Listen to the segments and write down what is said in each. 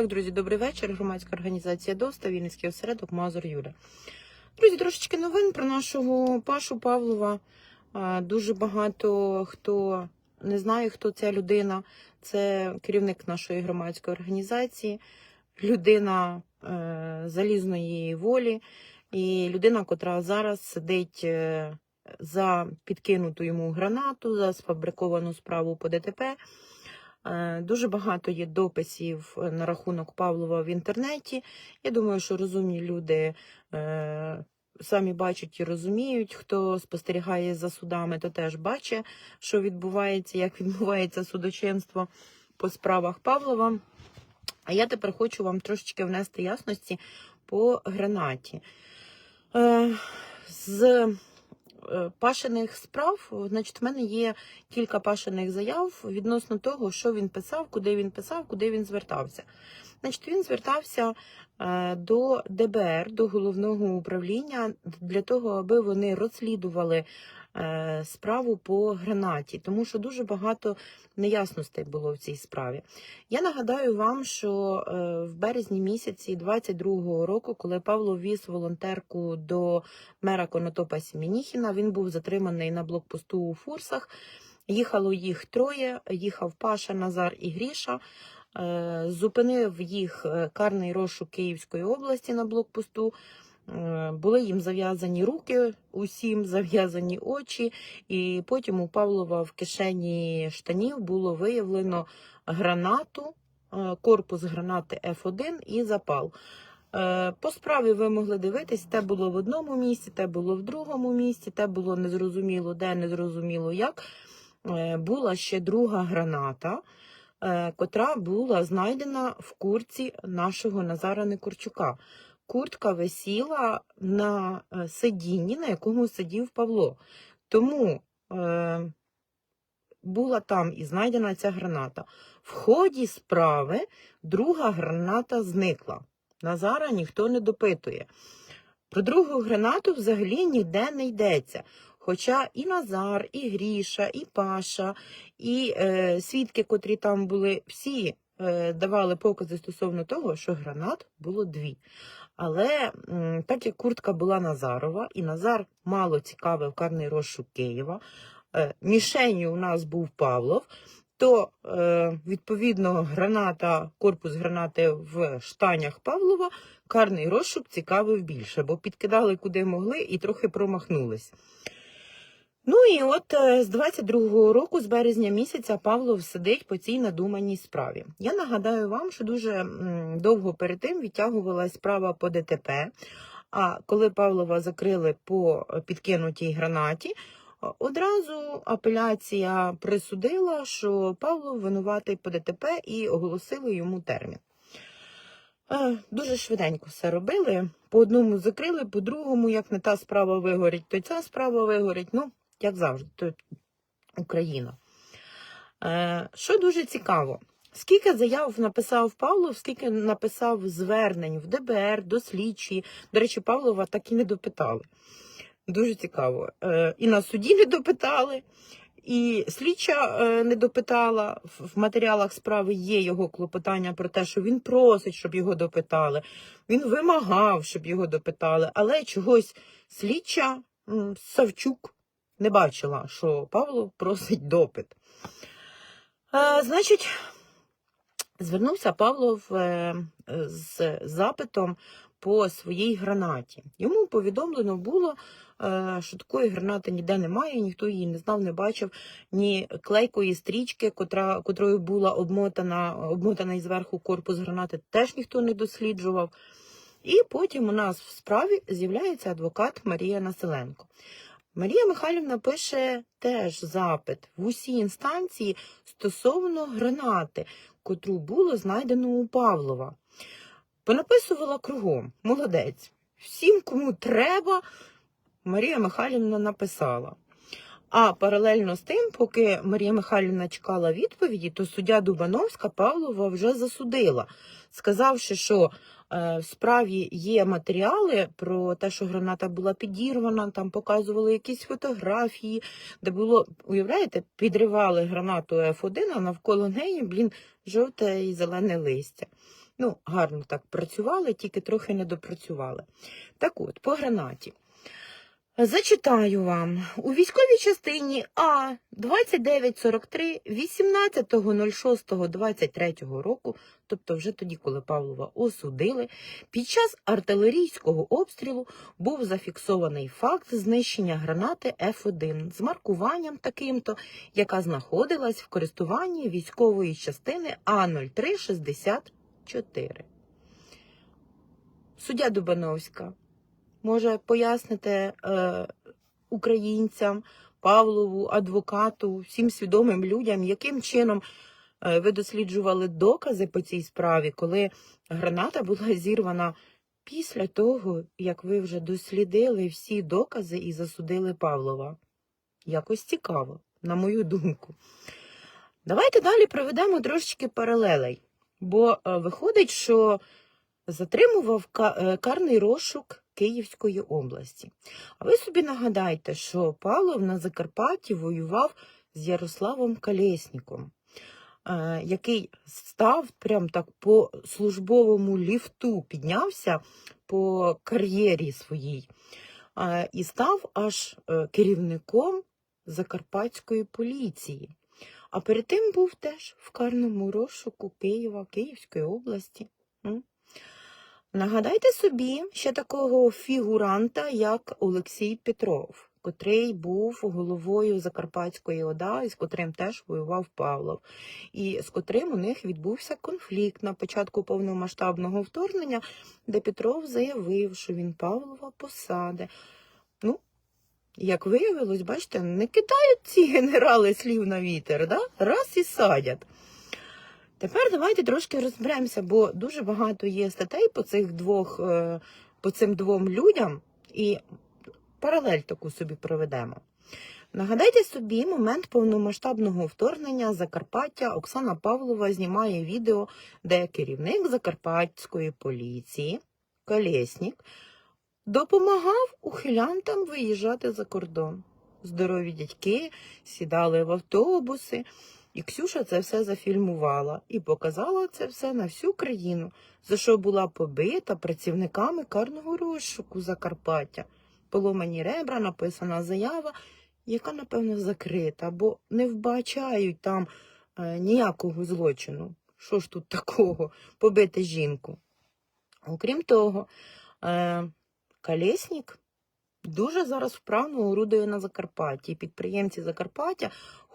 Так, друзі, добрий вечір. Громадська організація ДОСТА, Вінницький осередок Мазур Юля. Друзі, трошечки новин про нашого Пашу Павлова. Дуже багато хто не знає, хто ця людина. Це керівник нашої громадської організації, людина е, залізної волі і людина, котра зараз сидить е, за підкинуту йому гранату, за сфабриковану справу по ДТП. Е, Дуже багато є дописів на рахунок Павлова в інтернеті. Я думаю, що розумні люди е, самі бачать і розуміють. Хто спостерігає за судами, то теж бачить, що відбувається, як відбувається судочинство по справах Павлова. А я тепер хочу вам трошечки внести ясності по гранаті. Е, з пашених справ, значить, в мене є кілька пашених заяв відносно того, що він писав, куди він писав, куди він звертався. Значить, він звертався е, до ДБР, до головного управління, для того, аби вони розслідували е, справу по гранаті, тому що дуже багато неясностей було в цій справі. Я нагадаю вам, що е, в березні місяці 22-го року, коли Павло віз волонтерку до мера Конотопа Сімініхіна, він був затриманий на блокпосту у Фурсах. Їхало їх троє, їхав Паша, Назар і Гріша. Е, Зупинив їх е, карний розшук Київської області на блокпосту. Е, Були їм зав'язані руки, усім зав'язані очі, і потім у Павлова в кишені штанів було виявлено гранату, е, корпус гранати F1 і запал. Е, По справі ви могли дивитись, те було в одному місці, те було в другому місці, те було незрозуміло де, незрозуміло як. Була ще друга граната, котра була знайдена в курці нашого Назара Некорчука. Куртка висіла на е, сидінні, на якому сидів Павло. Тому е, була там і знайдена ця граната. В ході справи друга граната зникла. Назара ніхто не допитує. Про другу гранату взагалі ніде не йдеться. Хоча і Назар, і Гріша, і Паша, і е, свідки, котрі там були, всі е, давали покази стосовно того, що гранат було дві. Але так як куртка була Назарова, і Назар мало цікавив карний розшук Києва, е, мішенью у нас був Павлов, то е, відповідно граната, корпус гранати в штанях Павлова карний розшук цікавив більше, бо підкидали куди могли і трохи промахнулись. Ну і от е, з 22-го року, з березня місяця, Павлов сидить по цій надуманій справі. Я нагадаю вам, що дуже довго перед тим відтягувалась справа по ДТП. А коли Павлова закрили по підкинутій гранаті, одразу апеляція присудила, що Павлов винуватий по ДТП і оголосили йому термін. Е, Дуже швиденько все робили. По одному закрили, по другому, як не та справа вигорить, то ця справа вигорить. Ну, як завжди, то Україна. Е, Що дуже цікаво, скільки заяв написав Павлов, скільки написав звернень в ДБР, до слідчі. До речі, Павлова так і не допитали. Дуже цікаво. Е, І на суді не допитали, і слідча е, не допитала. В в матеріалах справи є його клопотання про те, що він просить, щоб його допитали. Він вимагав, щоб його допитали, але чогось слідча Савчук не бачила, що Павло просить допит. Е, значить, звернувся Павлов е, з запитом по своїй гранаті. Йому повідомлено було, е, що такої гранати ніде немає, ніхто її не знав, не бачив, ні клейкої стрічки, котра, котрою була обмотана, обмотаний зверху корпус гранати, теж ніхто не досліджував. І потім у нас в справі з'являється адвокат Марія Населенко. Марія Михайлівна пише теж запит в усі інстанції стосовно гранати, котру було знайдено у Павлова. Понаписувала кругом. Молодець. Всім, кому треба, Марія Михайлівна написала. А паралельно з тим, поки Марія Михайлівна чекала відповіді, то суддя Дубановська Павлова вже засудила, сказавши, що е, в справі є матеріали про те, що граната була підірвана, там показували якісь фотографії, де було, уявляєте, підривали гранату F1, а навколо неї, блін, жовте і зелене листя. Ну, гарно так працювали, тільки трохи не допрацювали. Так от, по гранаті. Зачитаю вам. У військовій частині А 2943 18.06.23 року, тобто вже тоді, коли Павлова осудили, під час артилерійського обстрілу був зафіксований факт знищення гранати Ф1 з маркуванням таким-то, яка знаходилась в користуванні військової частини А0364. Суддя Дубановська може пояснити е, українцям, Павлову, адвокату, всім свідомим людям, яким чином е, ви досліджували докази по цій справі, коли граната була зірвана після того, як ви вже дослідили всі докази і засудили Павлова. Якось цікаво, на мою думку. Давайте далі проведемо трошечки паралелей, бо е, виходить, що затримував е, карний розшук Київської області. А ви собі нагадайте, що Павлов на Закарпатті воював з Ярославом Калєсніком, е, який став прям так по службовому ліфту, піднявся по кар'єрі своїй е, і став аж е, керівником Закарпатської поліції. А перед тим був теж в карному розшуку Києва, Київської області. Нагадайте собі ще такого фігуранта, як Олексій Петров, котрий був головою Закарпатської ОДА, і з котрим теж воював Павлов, і з котрим у них відбувся конфлікт на початку повномасштабного вторгнення, де Петров заявив, що він Павлова посаде. Ну, як виявилось, бачите, не кидають ці генерали слів на вітер, да? раз і садять. Тепер давайте трошки розберемося, бо дуже багато є статей по цих двох, е, по цим двом людям, і паралель таку собі проведемо. Нагадайте собі момент повномасштабного вторгнення Закарпаття Оксана Павлова знімає відео, де керівник Закарпатської поліції Колєснік допомагав ухилянтам виїжджати за кордон. Здорові дядьки сідали в автобуси, і Ксюша це все зафільмувала і показала це все на всю країну, за що була побита працівниками карного розшуку Закарпаття. Поломані ребра, написана заява, яка, напевно, закрита, бо не вбачають там е, ніякого злочину. Що ж тут такого побити жінку? Окрім того, е, Калєснік дуже зараз вправно орудує на Закарпатті. Підприємці Закарпаття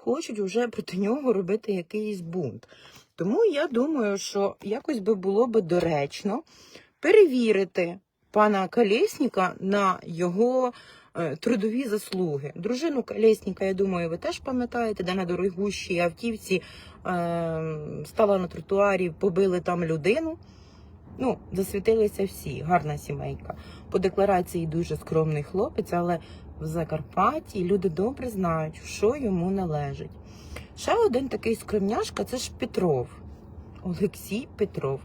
хочуть вже проти нього робити якийсь бунт. Тому я думаю, що якось би було би доречно перевірити пана Калєсніка на його е, трудові заслуги. Дружину Калєсніка, я думаю, ви теж пам'ятаєте, де на дорогущій автівці е, стала на тротуарі, побили там людину. Ну, засвітилися всі, гарна сімейка. По декларації дуже скромний хлопець, але в Закарпатті люди добре знають, що йому належить. Ще один такий скромняшка це ж Петров. Олексій Петров.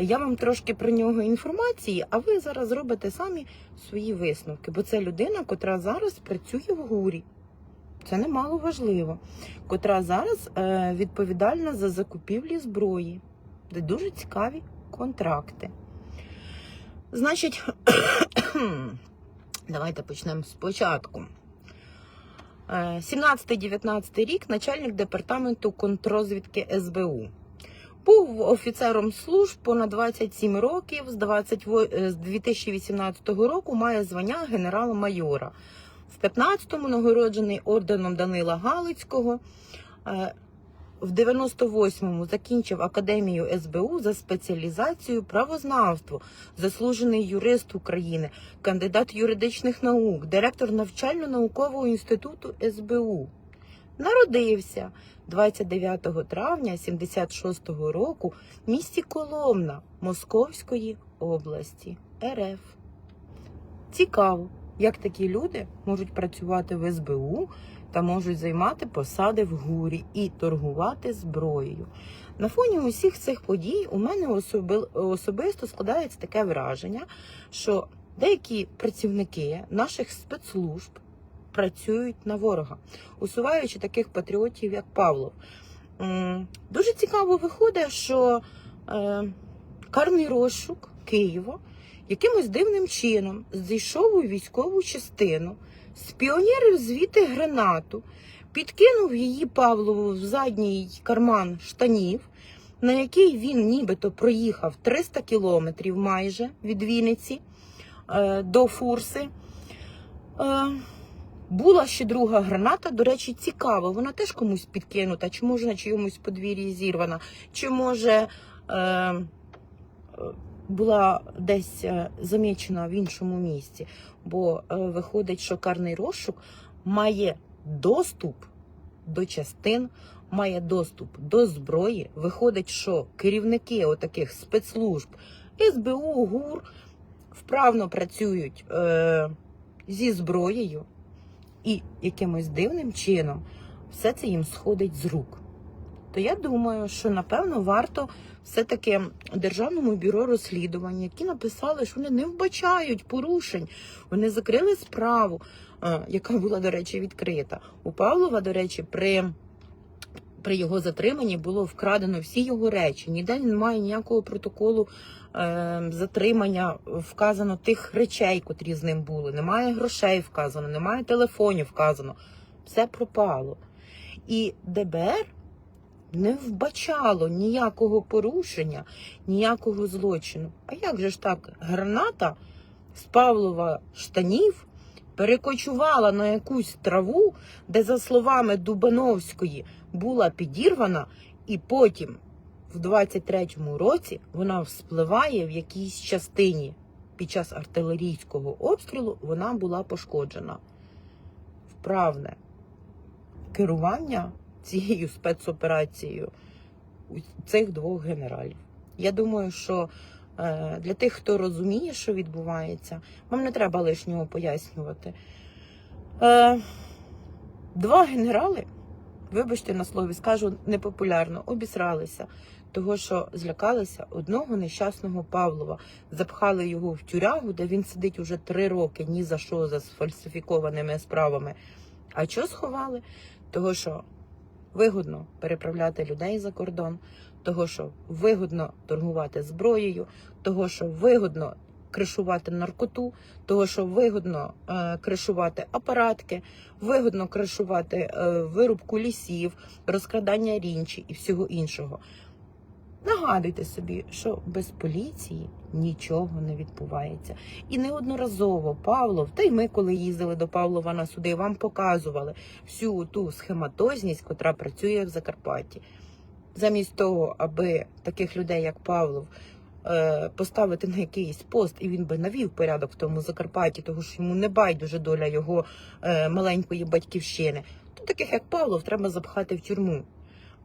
Я вам трошки про нього інформації, а ви зараз робите самі свої висновки, бо це людина, котра зараз працює в гурі. Це немало важливо, котра зараз е, відповідальна за закупівлі зброї, де дуже цікаві контракти. Значить, давайте почнемо спочатку. Е, 17-19 рік начальник департаменту контрозвідки СБУ. Був офіцером служб понад 27 років. З 28 е, 2018 року має звання генерала-майора. В 15-му нагороджений орденом Данила Галицького. В 98-му закінчив академію СБУ за спеціалізацією правознавство, заслужений юрист України, кандидат юридичних наук, директор навчально-наукового інституту СБУ. Народився 29 травня 76-го року в місті Коломна Московської області РФ. Цікаво, як такі люди можуть працювати в СБУ та можуть займати посади в гурі і торгувати зброєю. На фоні усіх цих подій у мене особи- особисто складається таке враження, що деякі працівники наших спецслужб працюють на ворога, усуваючи таких патріотів, як Павлов. Дуже цікаво виходить, що е, карний розшук Києва якимось дивним чином зайшов у військову частину, спіонерив звідти гранату, підкинув її Павлову в задній карман штанів, на який він нібито проїхав 300 кілометрів майже від Вінниці е, до Фурси. Е, була ще друга граната, до речі, цікаво, вона теж комусь підкинута, чи може на чиємусь подвір'ї зірвана, чи може е, була десь е, замічена в іншому місці. Бо е, виходить, що карний розшук має доступ до частин, має доступ до зброї. Виходить, що керівники отаких спецслужб СБУ, ГУР вправно працюють е, зі зброєю, і якимось дивним чином все це їм сходить з рук. То я думаю, що напевно варто все-таки Державному бюро розслідувань, які написали, що вони не вбачають порушень. Вони закрили справу, е, яка була, до речі, відкрита. У Павлова, до речі, при, при його затриманні було вкрадено всі його речі. Ніде немає ніякого протоколу е, затримання вказано тих речей, котрі з ним були. Немає грошей вказано, немає телефонів вказано. Все пропало. І ДБР не вбачало ніякого порушення, ніякого злочину. А як же ж так? Граната з Павлова штанів перекочувала на якусь траву, де, за словами Дубановської, була підірвана, і потім, в 23-му році, вона вспливає в якійсь частині. Під час артилерійського обстрілу вона була пошкоджена. Вправне керування цією спецоперацією цих двох генералів. Я думаю, що е, для тих, хто розуміє, що відбувається, вам не треба лишнього пояснювати. Е, Два генерали, вибачте на слові, скажу непопулярно, обісралися, того, що злякалися одного нещасного Павлова, запхали його в тюрягу, де він сидить уже три роки, ні за що за сфальсифікованими справами. А що сховали? Того, що вигодно переправляти людей за кордон, того, що вигодно торгувати зброєю, того, що вигодно кришувати наркоту, того, що вигодно е, кришувати апаратки, вигодно кришувати е, вирубку лісів, розкрадання рінчі і всього іншого. Нагадуйте собі, що без поліції нічого не відбувається. І неодноразово Павлов, та й ми, коли їздили до Павлова на суди, вам показували всю ту схематозність, котра працює в Закарпатті. Замість того, аби таких людей, як Павлов, е, поставити на якийсь пост, і він би навів порядок в тому Закарпатті, тому що йому не байдуже доля його е, маленької батьківщини, то таких як Павлов треба запхати в тюрму.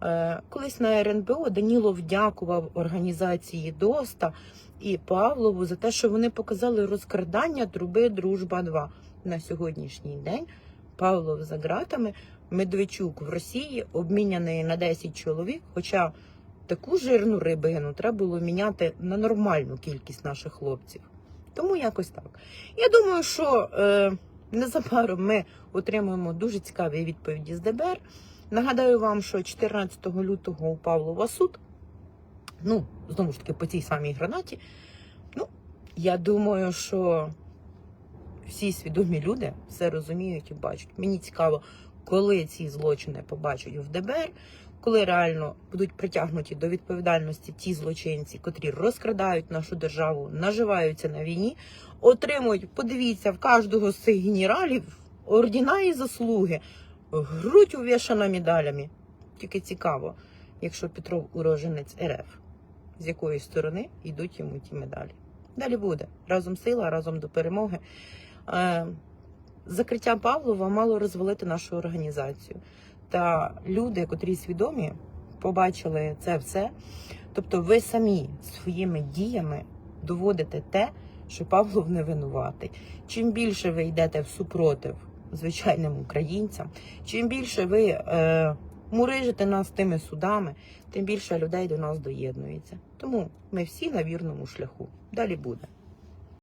Е, Колись на РНБО Данілов дякував організації ДОСТА і Павлову за те, що вони показали розкрадання труби Дружба 2 на сьогоднішній день. Павлов за ґратами, Медведчук в Росії обміняний на 10 чоловік. Хоча таку жирну рибину треба було міняти на нормальну кількість наших хлопців. Тому якось так. Я думаю, що е, незабаром ми отримаємо дуже цікаві відповіді з ДБР. Нагадаю вам, що 14 лютого у Павлова суд. Ну, знову ж таки, по цій самій гранаті. Ну, я думаю, що всі свідомі люди все розуміють і бачать. Мені цікаво, коли ці злочини побачать в ДБР, коли реально будуть притягнуті до відповідальності ті злочинці, котрі розкрадають нашу державу, наживаються на війні, отримують, подивіться, в кожного з цих генералів ордіна і заслуги, грудь увішана медалями. Тільки цікаво, якщо Петров уроженець РФ, з якої сторони йдуть йому ті медалі. Далі буде разом сила, разом до перемоги. Е, Закриття Павлова мало розвалити нашу організацію. Та люди, котрі свідомі, побачили це все. Тобто, ви самі своїми діями доводите те, що Павлов не винуватий. Чим більше ви йдете в супротив звичайним українцям, чим більше ви е, мурижите нас тими судами, тим більше людей до нас доєднується. Тому ми всі на вірному шляху. Далі буде.